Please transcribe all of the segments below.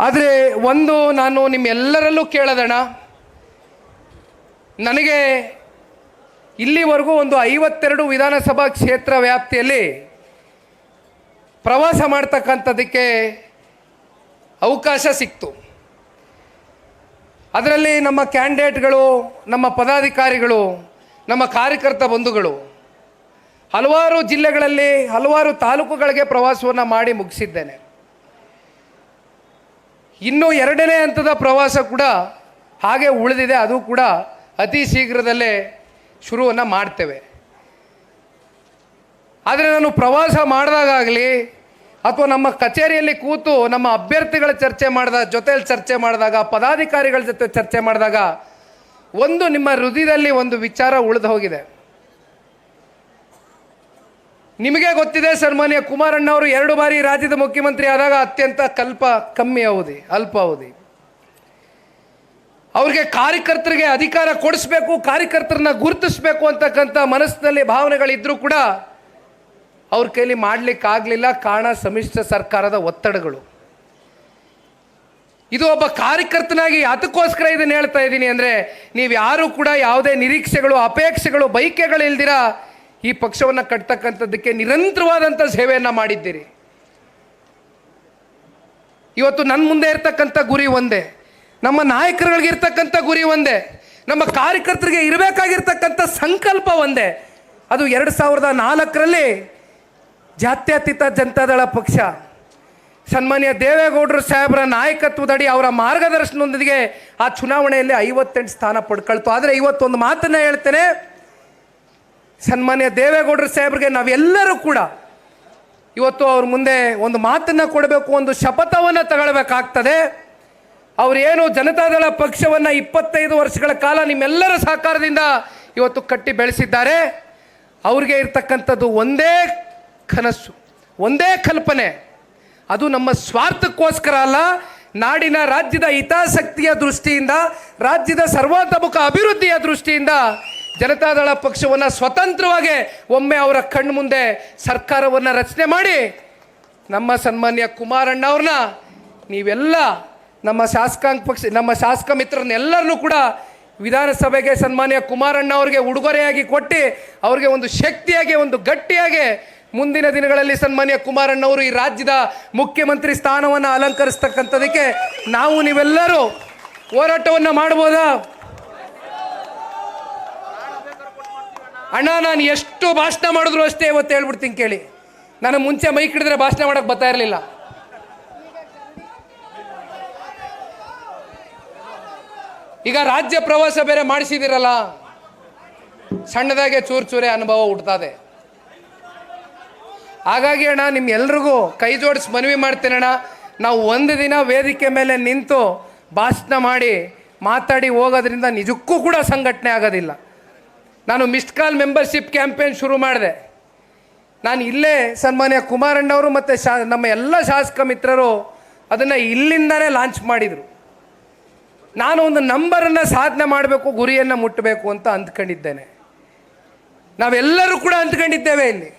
ಆದರೆ ಒಂದು ನಾನು ನಿಮ್ಮೆಲ್ಲರಲ್ಲೂ ಕೇಳದಣ. ನನಗೆ ಇಲ್ಲಿವರೆಗೂ ಒಂದು ಐವತ್ತೆರಡು ವಿಧಾನಸಭಾ ಕ್ಷೇತ್ರ ವ್ಯಾಪ್ತಿಯಲ್ಲಿ ಪ್ರವಾಸ ಮಾಡ್ತಕ್ಕಂಥದ್ದಕ್ಕೆ ಅವಕಾಶ ಸಿಕ್ತು. ಅದರಲ್ಲಿ ನಮ್ಮ ಕ್ಯಾಂಡಿಡೇಟ್ಗಳು, ನಮ್ಮ ಪದಾಧಿಕಾರಿಗಳು, ನಮ್ಮ ಕಾರ್ಯಕರ್ತ ಬಂಧುಗಳು ಹಲವಾರು ಜಿಲ್ಲೆಗಳಲ್ಲಿ, ಹಲವಾರು ತಾಲೂಕುಗಳಿಗೆ ಪ್ರವಾಸವನ್ನು ಮಾಡಿ ಮುಗಿಸಿದ್ದೇನೆ. ಇನ್ನು ಎರಡನೇ ಹಂತದ ಪ್ರವಾಸ ಕೂಡ ಹಾಗೆ ಉಳಿದಿದೆ. ಅದು ಕೂಡ ಅತಿ ಶೀಘ್ರದಲ್ಲೇ ಶುರುವನ್ನು ಮಾಡ್ತೇವೆ. ಆದರೆ ನಾನು ಪ್ರವಾಸ ಮಾಡಿದಾಗಲಿ ಅಥವಾ ನಮ್ಮ ಕಚೇರಿಯಲ್ಲಿ ಕೂತು ನಮ್ಮ ಅಭ್ಯರ್ಥಿಗಳ ಚರ್ಚೆ ಮಾಡಿದಾಗ ಜೊತೆಯಲ್ಲಿ ಚರ್ಚೆ ಮಾಡಿದಾಗ, ಪದಾಧಿಕಾರಿಗಳ ಜೊತೆ ಚರ್ಚೆ ಮಾಡಿದಾಗ ಒಂದು ನಿಮ್ಮ ಹೃದಯದಲ್ಲಿ ಒಂದು ವಿಚಾರ ಉಳಿದು ಹೋಗಿದೆ. ನಿಮಗೆ ಗೊತ್ತಿದೆ ಸನ್ಮಾನ್ಯ ಕುಮಾರಣ್ಣವರು ಎರಡು ಬಾರಿ ರಾಜ್ಯದ ಮುಖ್ಯಮಂತ್ರಿ ಆದಾಗ ಅತ್ಯಂತ ಕಲ್ಪ ಕಮ್ಮಿ ಅವಧಿ, ಅಲ್ಪ ಅವಧಿ. ಅವ್ರಿಗೆ ಕಾರ್ಯಕರ್ತರಿಗೆ ಅಧಿಕಾರ ಕೊಡಿಸ್ಬೇಕು, ಕಾರ್ಯಕರ್ತರನ್ನ ಗುರುತಿಸ್ಬೇಕು ಅಂತಕ್ಕಂಥ ಮನಸ್ಸಿನಲ್ಲಿ ಭಾವನೆಗಳಿದ್ರೂ ಕೂಡ ಅವ್ರ ಕೈಲಿ ಮಾಡಲಿಕ್ಕಾಗಲಿಲ್ಲ. ಕಾರಣ ಸಮ್ಮಿಶ್ರ ಸರ್ಕಾರದ ಒತ್ತಡಗಳು. ಇದು ಒಬ್ಬ ಕಾರ್ಯಕರ್ತನಾಗಿ ಅದಕ್ಕೋಸ್ಕರ ಇದನ್ನು ಹೇಳ್ತಾ ಇದ್ದೀನಿ ಅಂದರೆ ನೀವು ಯಾರೂ ಕೂಡ ಯಾವುದೇ ನಿರೀಕ್ಷೆಗಳು, ಅಪೇಕ್ಷೆಗಳು ಬೈಕೆಗಳು ಇಲ್ದಿರ ಈ ಪಕ್ಷವನ್ನು ಕಟ್ತಕ್ಕಂಥದ್ದಕ್ಕೆ ನಿರಂತರವಾದಂಥ ಸೇವೆಯನ್ನು ಮಾಡಿದ್ದೀರಿ. ಇವತ್ತು ನನ್ನ ಮುಂದೆ ಇರತಕ್ಕಂಥ ಗುರಿ ಒಂದೇ, ನಮ್ಮ ನಾಯಕರುಗಳಿಗೆ ಇರ್ತಕ್ಕಂಥ ಗುರಿ ಒಂದೇ, ನಮ್ಮ ಕಾರ್ಯಕರ್ತರಿಗೆ ಇರಬೇಕಾಗಿರ್ತಕ್ಕಂಥ ಸಂಕಲ್ಪ ಒಂದೇ. ಅದು ಎರಡು ಸಾವಿರದ ನಾಲ್ಕರಲ್ಲಿ ಜಾತ್ಯತೀತ ಜನತಾದಳ ಪಕ್ಷ. ಸನ್ಮಾನ್ಯ ದೇವೇಗೌಡರು ಸಾಹೇಬರ ನಾಯಕತ್ವದಡಿ ಅವರ ಮಾರ್ಗದರ್ಶನದೊಂದಿಗೆ ಆ ಚುನಾವಣೆಯಲ್ಲಿ ಐವತ್ತೆಂಟು ಸ್ಥಾನ ಪಡ್ಕೊಳ್ತು. ಆದರೆ ಇವತ್ತೊಂದು ಮಾತನ್ನ ಹೇಳ್ತೇನೆ ಸನ್ಮಾನ್ಯ ದೇವೇಗೌಡರ ಸಾಹೇಬ್ರಿಗೆ ನಾವೆಲ್ಲರೂ ಕೂಡ ಇವತ್ತು ಅವ್ರ ಮುಂದೆ ಒಂದು ಮಾತನ್ನು ಕೊಡಬೇಕು, ಒಂದು ಶಪಥವನ್ನು ತಗೊಳ್ಬೇಕಾಗ್ತದೆ. ಅವರೇನು ಜನತಾದಳ ಪಕ್ಷವನ್ನು ಇಪ್ಪತ್ತೈದು ವರ್ಷಗಳ ಕಾಲ ನಿಮ್ಮೆಲ್ಲರ ಸಹಕಾರದಿಂದ ಇವತ್ತು ಕಟ್ಟಿ ಬೆಳೆಸಿದ್ದಾರೆ. ಅವ್ರಿಗೆ ಇರ್ತಕ್ಕಂಥದ್ದು ಒಂದೇ ಕನಸು, ಒಂದೇ ಕಲ್ಪನೆ. ಅದು ನಮ್ಮ ಸ್ವಾರ್ಥಕ್ಕೋಸ್ಕರ ಅಲ್ಲ, ನಾಡಿನ ರಾಜ್ಯದ ಹಿತಾಸಕ್ತಿಯ ದೃಷ್ಟಿಯಿಂದ, ರಾಜ್ಯದ ಸರ್ವಾತಮುಖ ಅಭಿವೃದ್ಧಿಯ ದೃಷ್ಟಿಯಿಂದ ಜನತಾದಳ ಪಕ್ಷವನ್ನು ಸ್ವತಂತ್ರವಾಗಿ ಒಮ್ಮೆ ಅವರ ಕಣ್ಣು ಮುಂದೆ ಸರ್ಕಾರವನ್ನು ರಚನೆ ಮಾಡಿ ನಮ್ಮ ಸನ್ಮಾನ್ಯ ಕುಮಾರಣ್ಣ ಅವ್ರನ್ನ ನೀವೆಲ್ಲ ನಮ್ಮ ಶಾಸಕಾಂಗ ಪಕ್ಷ, ನಮ್ಮ ಶಾಸಕ ಮಿತ್ರರನ್ನೆಲ್ಲರನ್ನೂ ಕೂಡ ವಿಧಾನಸಭೆಗೆ ಸನ್ಮಾನ್ಯ ಕುಮಾರಣ್ಣ ಅವ್ರಿಗೆ ಉಡುಗೊರೆಯಾಗಿ ಕೊಟ್ಟು ಅವ್ರಿಗೆ ಒಂದು ಶಕ್ತಿಯಾಗಿ, ಒಂದು ಗಟ್ಟಿಯಾಗಿ ಮುಂದಿನ ದಿನಗಳಲ್ಲಿ ಸನ್ಮಾನ್ಯ ಕುಮಾರಣ್ಣವರು ಈ ರಾಜ್ಯದ ಮುಖ್ಯಮಂತ್ರಿ ಸ್ಥಾನವನ್ನು ಅಲಂಕರಿಸ್ತಕ್ಕಂಥದಕ್ಕೆ ನಾವು ನೀವೆಲ್ಲರೂ ಹೋರಾಟವನ್ನು ಮಾಡ್ಬೋದಾ ಅಣ್ಣ, ನಾನು ಎಷ್ಟು ಭಾಷಣ ಮಾಡಿದ್ರು ಅಷ್ಟೇ ಇವತ್ತು ಹೇಳ್ಬಿಡ್ತೀನಿ ಕೇಳಿ. ನಾನು ಮುಂಚೆ ಮೈಕ್ ಹಿಡಿದ್ರೆ ಭಾಷಣ ಮಾಡಕ್ಕೆ ಬರ್ತಾ ಇರಲಿಲ್ಲ. ಈಗ ರಾಜ್ಯ ಪ್ರವಾಸ ಬೇರೆ ಮಾಡಿಸಿದಿರಲ್ಲ, ಸಣ್ಣದಾಗೆ ಚೂರು ಚೂರೆ ಅನುಭವ ಹುಡ್ತದೆ ಹಾಗಾಗಿ ಅಣ್ಣ ನಿಮ್ಮ ಎಲ್ರಿಗೂ ಕೈ ಜೋಡಿಸಿ ಮನವಿ ಮಾಡ್ತೇನೆ ಅಣ್ಣ. ನಾವು ಒಂದು ದಿನ ವೇದಿಕೆ ಮೇಲೆ ನಿಂತು ಭಾಷಣ ಮಾಡಿ ಮಾತಾಡಿ ಹೋಗೋದ್ರಿಂದ ನಿಜಕ್ಕೂ ಕೂಡ ಸಂಘಟನೆ ಆಗೋದಿಲ್ಲ. ನಾನು ಮಿಸ್ಡ್ ಕಾಲ್ ಮೆಂಬರ್ಶಿಪ್ ಕ್ಯಾಂಪೇನ್ ಶುರು ಮಾಡಿದೆ. ನಾನು ಇಲ್ಲೇ ಸನ್ಮಾನ್ಯ ಕುಮಾರಣ್ಣವರು ಮತ್ತು ಶಾ, ನಮ್ಮ ಎಲ್ಲ ಶಾಸಕ ಮಿತ್ರರು ಅದನ್ನು ಇಲ್ಲಿಂದನೇ ಲಾಂಚ್ ಮಾಡಿದರು. ನಾನು ಒಂದು ನಂಬರನ್ನು ಸಾಧನೆ ಮಾಡಬೇಕು, ಗುರಿಯನ್ನು ಮುಟ್ಟಬೇಕು ಅಂತ ಅಂದ್ಕೊಂಡಿದ್ದೇನೆ. ನಾವೆಲ್ಲರೂ ಕೂಡ ಅಂದ್ಕೊಂಡಿದ್ದೇವೆ ಇಲ್ಲಿ.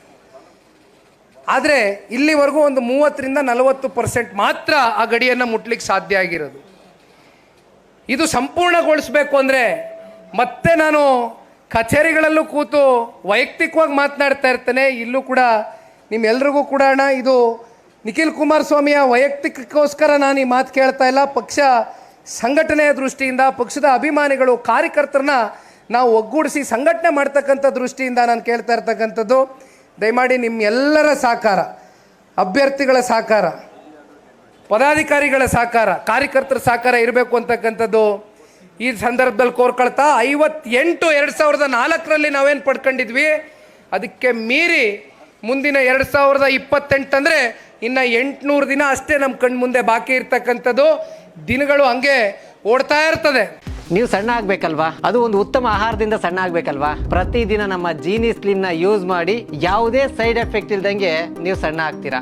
ಆದರೆ ಇಲ್ಲಿವರೆಗೂ ಒಂದು ಮೂವತ್ತರಿಂದ ನಲವತ್ತು ಪರ್ಸೆಂಟ್ ಮಾತ್ರ ಆ ಗಡಿಯನ್ನು ಮುಟ್ಲಿಕ್ಕೆ ಸಾಧ್ಯ ಆಗಿರೋದು. ಇದು ಸಂಪೂರ್ಣಗೊಳಿಸಬೇಕು ಅಂದರೆ ಮತ್ತೆ ನಾನು ಕಚೇರಿಗಳಲ್ಲೂ ಕೂತು ವೈಯಕ್ತಿಕವಾಗಿ ಮಾತನಾಡ್ತಾ ಇರ್ತಾನೆ. ಇಲ್ಲೂ ಕೂಡ ನಿಮ್ಮೆಲ್ರಿಗೂ ಕೂಡ ಅಣ್ಣ, ಇದು ನಿಖಿಲ್ ಕುಮಾರಸ್ವಾಮಿಯ ವೈಯಕ್ತಿಕಕ್ಕೋಸ್ಕರ ನಾನು ಈ ಮಾತು ಕೇಳ್ತಾ ಇಲ್ಲ. ಪಕ್ಷ ಸಂಘಟನೆಯ ದೃಷ್ಟಿಯಿಂದ, ಪಕ್ಷದ ಅಭಿಮಾನಿಗಳು, ಕಾರ್ಯಕರ್ತರನ್ನ ನಾವು ಒಗ್ಗೂಡಿಸಿ ಸಂಘಟನೆ ಮಾಡ್ತಕ್ಕಂಥ ದೃಷ್ಟಿಯಿಂದ ನಾನು ಕೇಳ್ತಾ ಇರ್ತಕ್ಕಂಥದ್ದು. ದಯಮಾಡಿ ನಿಮ್ಮೆಲ್ಲರ ಸಹಕಾರ, ಅಭ್ಯರ್ಥಿಗಳ ಸಹಕಾರ, ಪದಾಧಿಕಾರಿಗಳ ಸಹಕಾರ, ಕಾರ್ಯಕರ್ತರ ಸಹಕಾರ ಇರಬೇಕು ಅಂತಕ್ಕಂಥದ್ದು ಈ ಸಂದರ್ಭದಲ್ಲಿ ಕೋರ್ಕೊಳ್ತಾ ಐವತ್ತೆಂಟು ಎರಡು ಸಾವಿರದ ನಾಲ್ಕರಲ್ಲಿ ನಾವೇನು ಪಡ್ಕೊಂಡಿದ್ವಿ? ಅದಕ್ಕೆ ಮೀರಿ ಮುಂದಿನ ಎರಡು ಸಾವಿರದ ಇಪ್ಪತ್ತೆಂಟಂದರೆ ಇನ್ನು ಎಂಟುನೂರು ದಿನ ಅಷ್ಟೇ ನಮ್ಮ ಕಣ್ಣು ಮುಂದೆ ಬಾಕಿ ಇರ್ತಕ್ಕಂಥದ್ದು. ದಿನಗಳು ಹಂಗೆ ಓಡ್ತಾ ಇರ್ತದೆ. ನೀವು ಸಣ್ಣ ಆಗ್ಬೇಕಲ್ವಾ? ಅದು ಒಂದು ಉತ್ತಮ ಆಹಾರದಿಂದ ಸಣ್ಣ ಆಗ್ಬೇಕಲ್ವಾ? ಪ್ರತಿದಿನ ನಮ್ಮ ಜೀನಿ ಸ್ಲಿಮ್ನ ಯೂಸ್ ಮಾಡಿ ಯಾವುದೇ ಸೈಡ್ ಎಫೆಕ್ಟ್ ಇಲ್ದಂಗೆ ನೀವು ಸಣ್ಣ ಆಗ್ತೀರಾ?